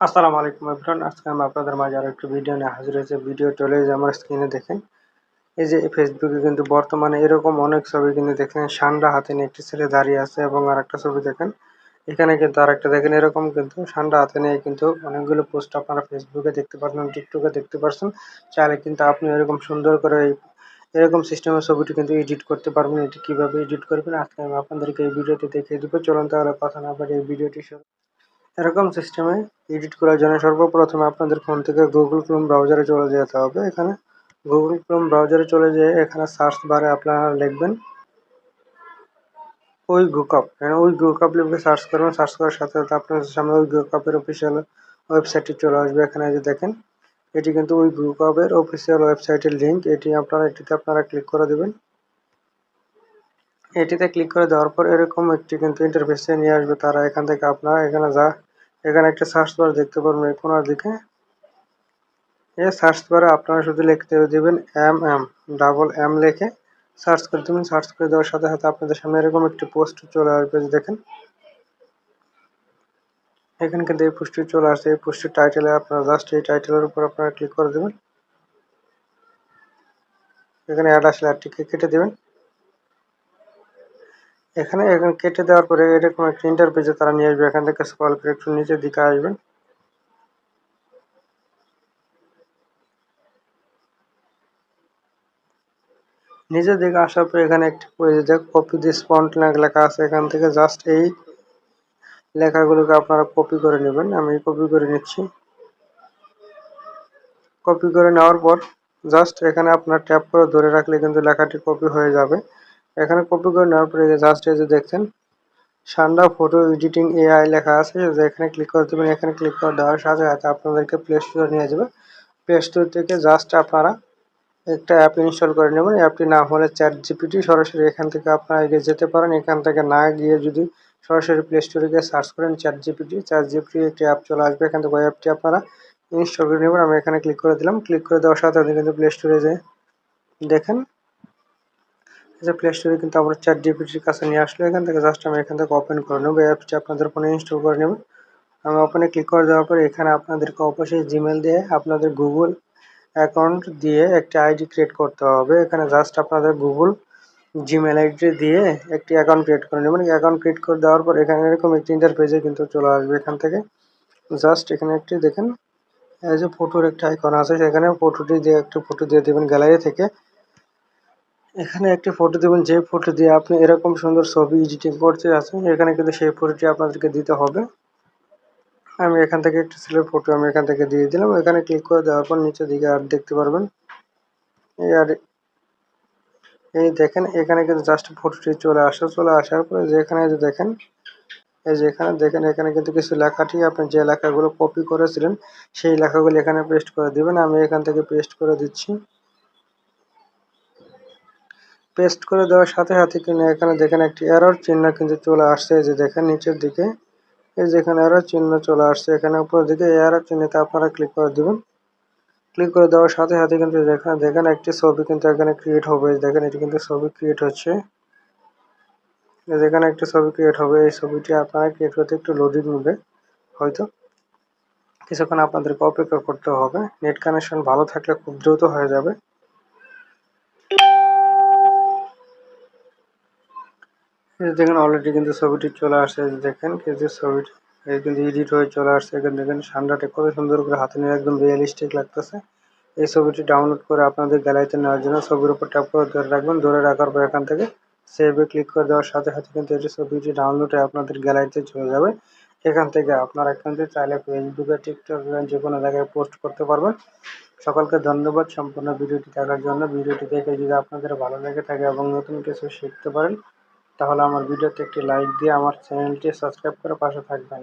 আসসালামু আলাইকুম এভরিওয়ান। আজকে আমি আপনাদের মাঝে আরও একটি ভিডিও নিয়ে হাজির হয়েছে। ভিডিও চলে যে আমার স্ক্রিনে দেখেন। এই যে ফেসবুকে কিন্তু বর্তমানে এরকম অনেক ছবি কিন্তু দেখেন, সান্ডা হাতে নিয়ে একটি ছেলে দাঁড়িয়ে আছে এবং আর একটা ছবি দেখেন। এখানে কিন্তু আরেকটা দেখেন, এরকম কিন্তু সান্ডা হাতে নিয়ে কিন্তু অনেকগুলো পোস্ট আপনারা ফেসবুকে দেখতে পারছেন টিকটকে দেখতে পারছেন চাইলে কিন্তু আপনি এরকম সুন্দর করে এই এরকম সিস্টেমের ছবিটি কিন্তু এডিট করতে পারবেন। এটি কীভাবে এডিট করবেন, আজকে আমি আপনাদেরকে এই ভিডিওটি দেখিয়ে দেবো। চলুন তাহলে কথা না পারি এই ভিডিওটি এরকম সিস্টেমে এডিট করার জন্য সর্বপ্রথমে আপনাদের ফোন থেকে গুগল ক্রোম ব্রাউজারে চলে যেতে হবে। এখানে গুগল ক্রোম ব্রাউজারে চলে যেয়ে এখানে সার্চ বারে আপনারা লিখবেন ওই গুকআপ মানে ওই গুকআপ লিখে সার্চ করবেন। সার্চ করার সাথে সাথে আপনার সামনে ওই গুকআপের অফিসিয়াল ওয়েবসাইটটি চলে আসবে। এখানে যে দেখেন, এটি কিন্তু ওই গুকআপের অফিসিয়াল ওয়েবসাইটের লিঙ্ক এটি আপনারা, এটিতে আপনারা ক্লিক করে দেবেন। এটিতে ক্লিক করে দেওয়ার পর এরকম একটি কিন্তু ইন্টারফেসে নিয়ে আসবে তারা এখান থেকে আপনারা এখানে যা, এখানে একটা সার্চ বার দেখতে পারবেন কোনার দিকে। এই সার্চ বারে আপনারা শুধু লিখতে দেবেন এম এম ডাবল এম লিখে সার্চ করে দেবেন। সার্চ করে দেওয়ার সাথে সাথে আপনাদের সামনে এরকম একটি পোস্ট চলে আসবে দেখেন। এখানে কিন্তু এই পোস্টটি চলে আসছে। এই পোস্টের টাইটেলে আপনারা জাস্ট এই টাইটেলের উপর আপনারা ক্লিক করে দেবেন। এখানে অ্যাড আসলে অ্যাডটিকে কেটে দেবেন। এখানে এখানে কেটে দেওয়ার পরে এরকম একটা ইন্টারপেজে তারা নিয়ে আসবে। এখান থেকে স্ক্রল করে একটু নিচের দিকে আসবেন। নিজের দিকে আসার পর এখানে একটি কপি দিস ফন্ট লেখা আছে। এখান থেকে জাস্ট এই লেখাগুলোকে আপনারা কপি করে নেবেন। আমি কপি করে নিচ্ছি। কপি করে নেওয়ার পর জাস্ট এখানে আপনার ট্যাপ করে ধরে রাখলে কিন্তু লেখাটি কপি হয়ে যাবে। এখানে কপি করে নেওয়ার পরে জাস্ট এই যে দেখছেন, সান্ডা ফটো এডিটিং এআই লেখা আছে যে এখানে ক্লিক করে দেবেন, এখানে ক্লিক করে দেওয়ার সাথে সাথে আপনাদেরকে প্লে স্টোরে নিয়ে যাবে। প্লে স্টোর থেকে জাস্ট আপনারা একটা অ্যাপ ইনস্টল করে নেবেন। অ্যাপটি নাম হলে চ্যাট জিপিটি সরাসরি এখান থেকে আপনারা এগিয়ে যেতে পারেন। এখান থেকে না গিয়ে যদি সরাসরি প্লে স্টোরে গিয়ে সার্চ করেন চ্যাট জিপিটি চ্যাট জিপিটি একটি অ্যাপ চলে আসবে। এখান থেকে ওই অ্যাপটি আপনারা ইনস্টল করে নেবেন। আমি এখানে ক্লিক করে দিলাম। ক্লিক করে দেওয়ার সাথে সাথে কিন্তু প্লে স্টোরে যে দেখেন যে প্লে স্টোরে কিন্তু আমরা চ্যাট জিপিটির কাছে নিয়ে আসলো এখান থেকে জাস্ট আমি এখান থেকে ওপেন করে নেব। অ্যাপটি আপনাদের ফোনে ইনস্টল করে নেবেন আমি ওপেনে ক্লিক করে দেওয়ার পর এখানে আপনাদেরকে অবশ্যই জিমেল দিয়ে আপনাদের গুগল অ্যাকাউন্ট দিয়ে একটি আইডি ক্রিয়েট করতে হবে। এখানে জাস্ট আপনাদের গুগল জিমেল আইডি দিয়ে একটি অ্যাকাউন্ট ক্রিয়েট করে নেবেন। অ্যাকাউন্ট ক্রিয়েট করে দেওয়ার পর এখানে এরকম একটি ইন্টারফেসে কিন্তু চলে আসবে এখান থেকে। জাস্ট এখানে একটি দেখেন, এই যে ফটোর একটা আইকন আছে। সেখানে ফটোটি দিয়ে, একটি ফটো দিয়ে দেবেন গ্যালারি থেকে। এখানে একটি ফটো দেবেন। যে ফটো দিয়ে আপনি এরকম সুন্দর ছবি এডিটিং করতে আছেন এখানে কিন্তু সেই ফটোটি আপনাদেরকে দিতে হবে। আমি এখান থেকে একটি ছেলের ফটো আমি এখান থেকে দিয়ে দিলাম। এখানে ক্লিক করে দেওয়ার পর নিচের দিকে আর দেখতে পারবেন। এই আর এই দেখেন, এখানে কিন্তু জাস্ট ফটোটি চলে আসে। চলে আসার পরে যেখানে যে দেখেন, এই যে এখানে দেখেন, এখানে কিন্তু কিছু লেখাটি আপনি যে লেখাগুলো কপি করেছিলেন, সেই লেখাগুলো এখানে পেস্ট করে দিবেন। আমি এখান থেকে পেস্ট করে দিচ্ছি। পেস্ট করে দেওয়ার সাথে সাথে কিন্তু এখানে দেখেন একটি এরর চিহ্ন কিন্তু চলে আসছে। যে দেখেন নিচের দিকে, এই যেখানে এরর চিহ্ন চলে আসছে, এখানে উপরের দিকে এরর চিহ্নতে আপনারা ক্লিক করে দিবেন। ক্লিক করে দেওয়ার সাথে সাথে কিন্তু দেখেন দেখেন একটি ছবি কিন্তু এখানে ক্রিয়েট হবে। দেখেন এটি কিন্তু ছবি ক্রিয়েট হচ্ছে। যেখানে একটি ছবি ক্রিয়েট হবে। এই ছবিটি আপনারা ক্রিয়েট করতে একটু লোডিং নেবে, হয়তো। কিছুক্ষণ আপনাদেরকে অপেক্ষা করতে হবে। নেট কানেকশন ভালো থাকলে খুব দ্রুত হয়ে যাবে। দেখেন অলরেডি কিন্তু ছবিটি চলে আসছে দেখেন কিন্তু ছবিটি কিন্তু এডিট হয়ে চলে আসছে। এখানে দেখেন ঠান্ডাটা কত সুন্দর করে হাতে নিয়ে একদম রিয়েলিস্টিক লাগতেছে। এই ছবিটি ডাউনলোড করে আপনাদের গ্যালারিতে নেওয়ার জন্য ছবির উপর ট্যাপ করে ধরে রাখবেন। ধরে রাখার পর এখান থেকে সেভে ক্লিক করে দেওয়ার সাথে সাথে কিন্তু এটি ছবিটি ডাউনলোড হয়ে আপনাদের গ্যালারিতে চলে যাবে। এখান থেকে আপনারা এখান থেকে চাইলে ফেসবুকে টিকটক যে কোনো জায়গায় পোস্ট করতে পারবেন। সকলকে ধন্যবাদ সম্পূর্ণ ভিডিওটি দেখার জন্য। ভিডিওটি দেখে যদি আপনাদের ভালো লেগে থাকে এবং নতুন কিছু শিখতে পারেন তাহলে আমার ভিডিওতে একটি লাইক দিয়ে আমার চ্যানেলটি সাবস্ক্রাইব করে পাশে থাকবেন।